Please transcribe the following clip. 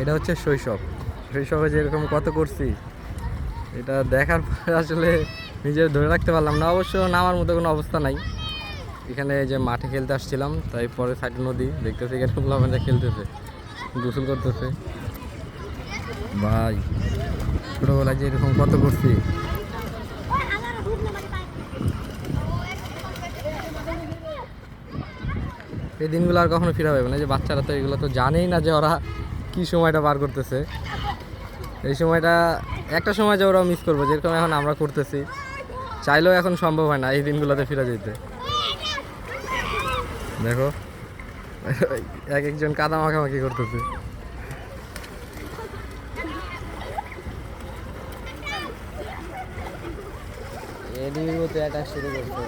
এটা হচ্ছে শৈশব। শৈশবে যেরকম কত করছি, এটা দেখার পরে আসলে নিজে ধরে রাখতে পারলাম না। অবশ্য নামার মতো কোনো অবস্থা নাই। এখানে যে মাঠে খেলতে আসছিলাম, তাই পরে সাইড নদী, দেখতেছি এখানে পোলাপানরা খেলতেছে, গোসল করতেছে। ভাই, ছোটোবেলায় যে এরকম কত করছি। এই দিনগুলো আর কখনো ফিরে পাবে না। যে বাচ্চারা তো এগুলো তো জানেই না যে ওরা কি সময়টা পার করতেছে? এই সময়টা, একটা সময় যে ওরা মিস করব, যেরকম এখন আমরা করতেছি। চাইলেও এখন সম্ভব হয় না এই দিনগুলোতে ফিরে যেতে। দেখো, এক একজন কাদা মাখামাখি করতেছে। এদিকে অ্যাটাক শুরু করছে